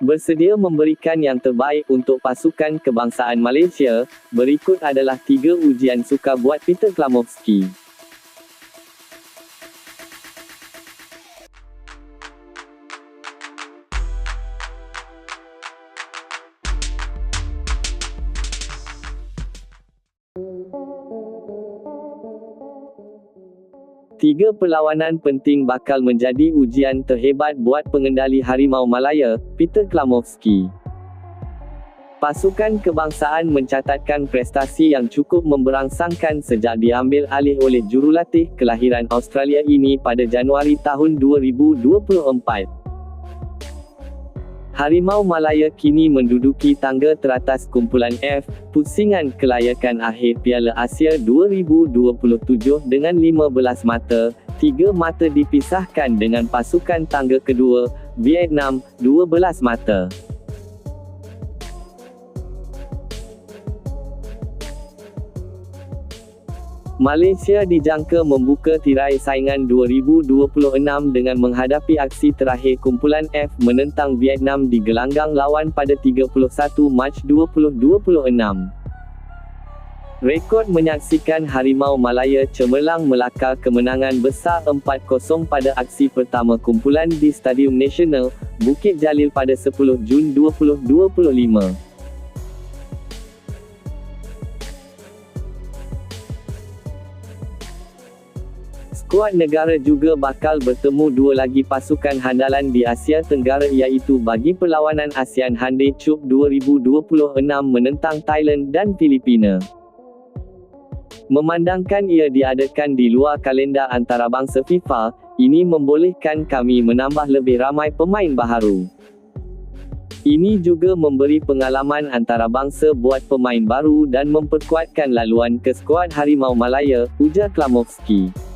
Bersedia memberikan yang terbaik untuk pasukan kebangsaan Malaysia, berikut adalah tiga ujian suka buat Peter Klamovski. Tiga perlawanan penting bakal menjadi ujian terhebat buat pengendali Harimau Malaya, Peter Klamovski. Pasukan kebangsaan mencatatkan prestasi yang cukup memberangsangkan sejak diambil alih oleh jurulatih kelahiran Australia ini pada Januari tahun 2024. Harimau Malaya kini menduduki tangga teratas kumpulan F, pusingan kelayakan akhir Piala Asia 2027 dengan 15 mata, 3 mata dipisahkan dengan pasukan tangga kedua, Vietnam, 12 mata. Malaysia dijangka membuka tirai saingan 2026 dengan menghadapi aksi terakhir kumpulan F menentang Vietnam di gelanggang lawan pada 31 Mac 2026. Rekod menyaksikan Harimau Malaya cemerlang melakar kemenangan besar 4-0 pada aksi pertama kumpulan di Stadium Nasional, Bukit Jalil pada 10 Jun 2025. Skuad negara juga bakal bertemu dua lagi pasukan handalan di Asia Tenggara iaitu bagi perlawanan ASEAN Hyundai Cup 2026 menentang Thailand dan Filipina. Memandangkan ia diadakan di luar kalender antarabangsa FIFA, ini membolehkan kami menambah lebih ramai pemain baharu. Ini juga memberi pengalaman antarabangsa buat pemain baru dan memperkuatkan laluan ke skuad Harimau Malaya, ujar Klamovski.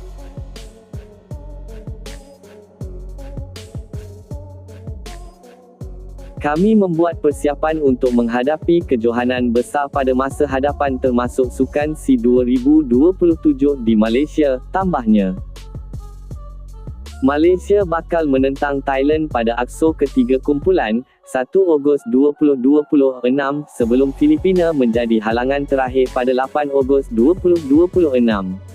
Kami membuat persiapan untuk menghadapi kejohanan besar pada masa hadapan termasuk Sukan SEA 2027 di Malaysia, tambahnya. Malaysia bakal menentang Thailand pada aksur ketiga kumpulan, 1 Ogos 2026 sebelum Filipina menjadi halangan terakhir pada 8 Ogos 2026.